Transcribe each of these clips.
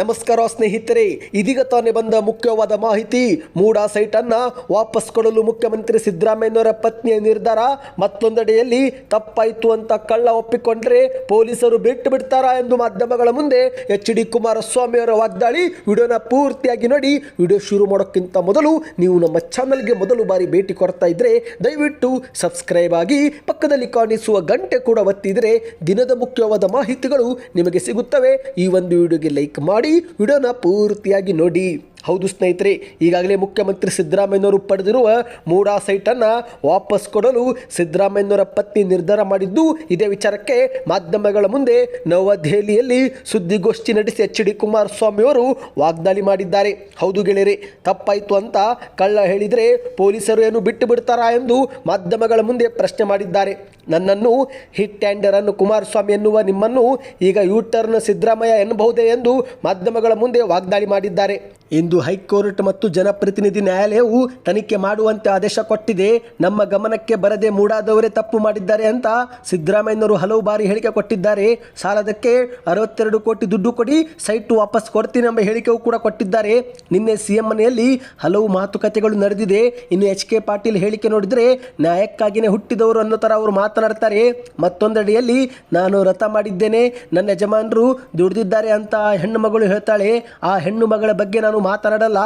ನಮಸ್ಕಾರ ಸ್ನೇಹಿತರೆ, ಇದೀಗ ತಾನೇ ಬಂದ ಮುಖ್ಯವಾದ ಮಾಹಿತಿ. ಮೂಡಾ ಸೈಟ್ ಅನ್ನ ವಾಪಸ್ ಕೊಡಲು ಮುಖ್ಯಮಂತ್ರಿ ಸಿದ್ದರಾಮಯ್ಯನವರ ಪತ್ನಿಯ ನಿರ್ಧಾರ ಮತ್ತೊಂದೆಡೆಯಲ್ಲಿ ತಪ್ಪಾಯಿತು ಅಂತ ಕಳ್ಳ ಒಪ್ಪಿಕೊಂಡ್ರೆ ಪೊಲೀಸರು ಬಿಟ್ಟು ಬಿಡ್ತಾರಾ ಎಂದು ಮಾಧ್ಯಮಗಳ ಮುಂದೆ ಎಚ್ ಡಿ ಕುಮಾರಸ್ವಾಮಿ ಅವರ ವಾಗ್ದಾಳಿ. ವಿಡಿಯೋನ ಪೂರ್ತಿಯಾಗಿ ನೋಡಿ, ವಿಡಿಯೋ ಶುರು ಮಾಡೋಕ್ಕಿಂತ ಮೊದಲು ನೀವು ನಮ್ಮ ಚಾನಲ್ಗೆ ಮೊದಲು ಬಾರಿ ಭೇಟಿ ಕೊಡ್ತಾ ಇದ್ರೆ ದಯವಿಟ್ಟು ಸಬ್ಸ್ಕ್ರೈಬ್ ಆಗಿ ಪಕ್ಕದಲ್ಲಿ ಕಾಣಿಸುವ ಗಂಟೆ ಕೂಡ ಒತ್ತಿದ್ರೆ ದಿನದ ಮುಖ್ಯವಾದ ಮಾಹಿತಿಗಳು ನಿಮಗೆ ಸಿಗುತ್ತವೆ. ಈ ಒಂದು ವಿಡಿಯೋಗೆ ಲೈಕ್ ಮಾಡಿ ವಿಡಿಯೋನ ಪೂರ್ತಿಯಾಗಿ ನೋಡಿ. ಹೌದು ಸ್ನೇಹಿತರೆ, ಈಗಾಗಲೇ ಮುಖ್ಯಮಂತ್ರಿ ಸಿದ್ದರಾಮಯ್ಯನವರು ಪಡೆದಿರುವ ಮೂಡಾ ಸೈಟನ್ನು ವಾಪಸ್ ಕೊಡಲು ಸಿದ್ದರಾಮಯ್ಯನವರ ಪತ್ನಿ ನಿರ್ಧಾರ ಮಾಡಿದ್ದು, ಇದೇ ವಿಚಾರಕ್ಕೆ ಮಾಧ್ಯಮಗಳ ಮುಂದೆ ನವದೆಹಲಿಯಲ್ಲಿ ಸುದ್ದಿಗೋಷ್ಠಿ ನಡೆಸಿ ಎಚ್ ಡಿ ಕುಮಾರಸ್ವಾಮಿಯವರು ವಾಗ್ದಾಳಿ ಮಾಡಿದ್ದಾರೆ. ಹೌದು ಗೆಳೆಯರೆ, ತಪ್ಪಾಯಿತು ಅಂತ ಕಳ್ಳ ಹೇಳಿದರೆ ಪೊಲೀಸರು ಏನು ಬಿಟ್ಟು ಬಿಡ್ತಾರಾ ಎಂದು ಮಾಧ್ಯಮಗಳ ಮುಂದೆ ಪ್ರಶ್ನೆ ಮಾಡಿದ್ದಾರೆ. ನನ್ನನ್ನು ಹಿಟ್ ಆ್ಯಂಡರ್ ಅನ್ನು ಕುಮಾರಸ್ವಾಮಿ ಎನ್ನುವ ನಿಮ್ಮನ್ನು ಈಗ ಯೂಟರ್ನ್ ಸಿದ್ದರಾಮಯ್ಯ ಎನ್ನಬಹುದೇ ಎಂದು ಮಾಧ್ಯಮಗಳ ಮುಂದೆ ವಾಗ್ದಾಳಿ ಮಾಡಿದ್ದಾರೆ. ಇಂದು ಹೈಕೋರ್ಟ್ ಮತ್ತು ಜನಪ್ರತಿನಿಧಿ ನ್ಯಾಯಾಲಯವು ತನಿಖೆ ಮಾಡುವಂತೆ ಆದೇಶ ಕೊಟ್ಟಿದೆ. ನಮ್ಮ ಗಮನಕ್ಕೆ ಬರದೆ ಮೂಡಾದವರೇ ತಪ್ಪು ಮಾಡಿದ್ದಾರೆ ಅಂತ ಸಿದ್ದರಾಮಯ್ಯನವರು ಹಲವು ಬಾರಿ ಹೇಳಿಕೆ ಕೊಟ್ಟಿದ್ದಾರೆ. ಸಾಲದಕ್ಕೆ ಅರವತ್ತೆರಡು ಕೋಟಿ ದುಡ್ಡು ಕೊಡಿ, ಸೈಟು ವಾಪಸ್ ಕೊಡ್ತೀನಿ ಎಂಬ ಹೇಳಿಕೆಯೂ ಕೂಡ ಕೊಟ್ಟಿದ್ದಾರೆ. ನಿನ್ನೆ ಸಿಎಂ ಮನೆಯಲ್ಲಿ ಹಲವು ಮಾತುಕತೆಗಳು ನಡೆದಿದೆ. ಇನ್ನು ಎಚ್ ಕೆ ಪಾಟೀಲ್ ಹೇಳಿಕೆ ನೋಡಿದರೆ ನ್ಯಾಯಕ್ಕಾಗಿಯೇ ಹುಟ್ಟಿದವರು ಅನ್ನೋ ಥರ ಅವರು ಮಾತನಾಡ್ತಾರೆ. ಮತ್ತೊಂದೆಡೆಯಲ್ಲಿ, ನಾನು ರಥ ಮಾಡಿದ್ದೇನೆ, ನನ್ನ ಯಜಮಾನರು ದುಡಿದಿದ್ದಾರೆ ಅಂತ ಹೆಣ್ಣು ಮಗಳು ಹೇಳ್ತಾಳೆ. ಆ ಹೆಣ್ಣು ಮಗಳ ಬಗ್ಗೆ ನಾನು ಮಾತನಾಡಲ್ಲ,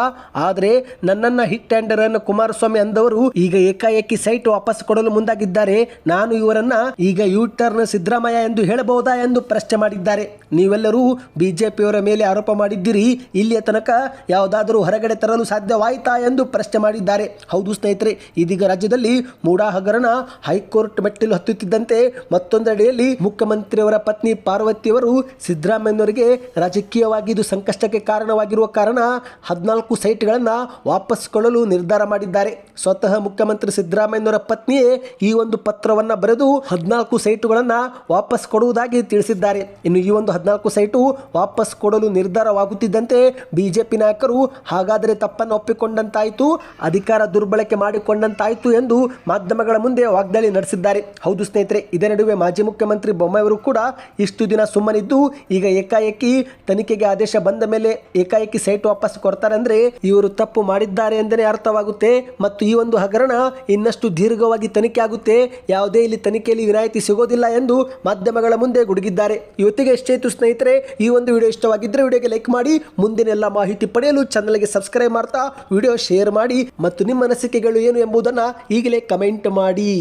ಆದರೆ ನನ್ನನ್ನ ಹಿಟ್ ಟೆಂಡರ್ ಅನ್ನು ಕುಮಾರಸ್ವಾಮಿ ಅಂದವರು ಈಗ ಏಕಾಏಕಿ ಸೈಟ್ ವಾಪಸ್ ಕೊಡಲು ಮುಂದಾಗಿದ್ದಾರೆ. ನಾನು ಇವರನ್ನ ಈಗ ಯು ಟರ್ನ್ ಸಿದ್ದರಾಮಯ್ಯ ಎಂದು ಹೇಳಬಹುದಾ ಎಂದು ಪ್ರಶ್ನೆ ಮಾಡಿದ್ದಾರೆ. ನೀವೆಲ್ಲರೂ ಬಿಜೆಪಿಯವರ ಮೇಲೆ ಆರೋಪ ಮಾಡಿದ್ದೀರಿ. ಇಲ್ಲಿಯ ತನಕ ಯಾವುದಾದರೂ ಹೊರಗಡೆ ತರಲು ಸಾಧ್ಯವಾಯಿತಾ ಎಂದು ಪ್ರಶ್ನೆ ಮಾಡಿದ್ದಾರೆ. ಹೌದು ಸ್ನೇಹಿತರೆ, ಇದೀಗ ರಾಜ್ಯದಲ್ಲಿ ಮೂಡಾ ಹಗರಣ ಹೈಕೋರ್ಟ್ ಮೆಟ್ಟಿಲು ಹತ್ತುತ್ತಿದ್ದಂತೆ ಮತ್ತೊಂದೆಡೆಯಲ್ಲಿ ಮುಖ್ಯಮಂತ್ರಿಯವರ ಪತ್ನಿ ಪಾರ್ವತಿಯವರು ಸಿದ್ದರಾಮಯ್ಯನವರಿಗೆ ರಾಜಕೀಯವಾಗಿ ಇದು ಸಂಕಷ್ಟಕ್ಕೆ ಕಾರಣವಾಗಿರುವ ಕಾರಣ ಹದಿನಾಲ್ಕು ಸೈಟ್ಗಳನ್ನು ವಾಪಸ್ ಕೊಳ್ಳಲು ನಿರ್ಧಾರ ಮಾಡಿದ್ದಾರೆ. ಸ್ವತಃ ಮುಖ್ಯಮಂತ್ರಿ ಸಿದ್ದರಾಮಯ್ಯನವರ ಪತ್ನಿಯೇ ಈ ಒಂದು ಪತ್ರವನ್ನು ಬರೆದು ಹದಿನಾಲ್ಕು ಸೈಟುಗಳನ್ನು ವಾಪಸ್ ಕೊಡುವುದಾಗಿ ತಿಳಿಸಿದ್ದಾರೆ. ಇನ್ನು ಈ ಒಂದು ಹದಿನಾಲ್ಕು ಸೈಟು ವಾಪಸ್ ಕೊಡಲು ನಿರ್ಧಾರವಾಗುತ್ತಿದ್ದಂತೆ ಬಿಜೆಪಿ ನಾಯಕರು ಹಾಗಾದರೆ ತಪ್ಪನ್ನು ಒಪ್ಪಿಕೊಂಡಂತಾಯಿತು, ಅಧಿಕಾರ ದುರ್ಬಳಕೆ ಮಾಡಿಕೊಂಡಂತಾಯಿತು ಎಂದು ಮಾಧ್ಯಮಗಳ ಮುಂದೆ ವಾಗ್ದಾಳಿ ನಡೆಸಿದ್ದಾರೆ. ಹೌದು ಸ್ನೇಹಿತರೆ, ಇದೇ ನಡುವೆ ಮಾಜಿ ಮುಖ್ಯಮಂತ್ರಿ ಬೊಮ್ಮಾಯಿಯವರು ಕೂಡ ಇಷ್ಟು ದಿನ ಸುಮ್ಮನಿದ್ದು, ಈಗ ಏಕಾಏಕಿ ತನಿಖೆಗೆ ಆದೇಶ ಬಂದ ಮೇಲೆ ಏಕಾಏಕಿ ಸೈಟ್ ವಾಪಸ್ ಕೊಡ್ತಾರೆ ಅಂದ್ರೆ ಇವರು ತಪ್ಪು ಮಾಡಿದ್ದಾರೆ ಎಂದೇ ಅರ್ಥವಾಗುತ್ತೆ. ಮತ್ತು ಈ ಒಂದು ಹಗರಣ ಇನ್ನಷ್ಟು ದೀರ್ಘವಾಗಿ ತನಿಖೆ ಆಗುತ್ತೆ. ಯಾವುದೇ ಇಲ್ಲಿ ತನಿಖೆಯಲ್ಲಿ ವಿನಾಯಿತಿ ಸಿಗೋದಿಲ್ಲ ಎಂದು ಮಾಧ್ಯಮಗಳ ಮುಂದೆ ಗುಡುಗಿದ್ದಾರೆ. ಇವತ್ತಿಗೆ ಎಷ್ಟಾಯಿತು ಸ್ನೇಹಿತರೆ, ಈ ಒಂದು ವಿಡಿಯೋ ಇಷ್ಟವಾಗಿದ್ದರೆ ವಿಡಿಯೋಗೆ ಲೈಕ್ ಮಾಡಿ, ಮುಂದಿನ ಎಲ್ಲ ಮಾಹಿತಿ ಪಡೆಯಲು ಚಾನಲ್ಗೆ ಸಬ್ಸ್ಕ್ರೈಬ್ ಮಾಡ್ತಾ, ವಿಡಿಯೋ ಶೇರ್ ಮಾಡಿ, ಮತ್ತು ನಿಮ್ಮ ಅನಿಸಿಕೆಗಳು ಏನು ಎಂಬುದನ್ನು ಈಗಲೇ ಕಮೆಂಟ್ ಮಾಡಿ.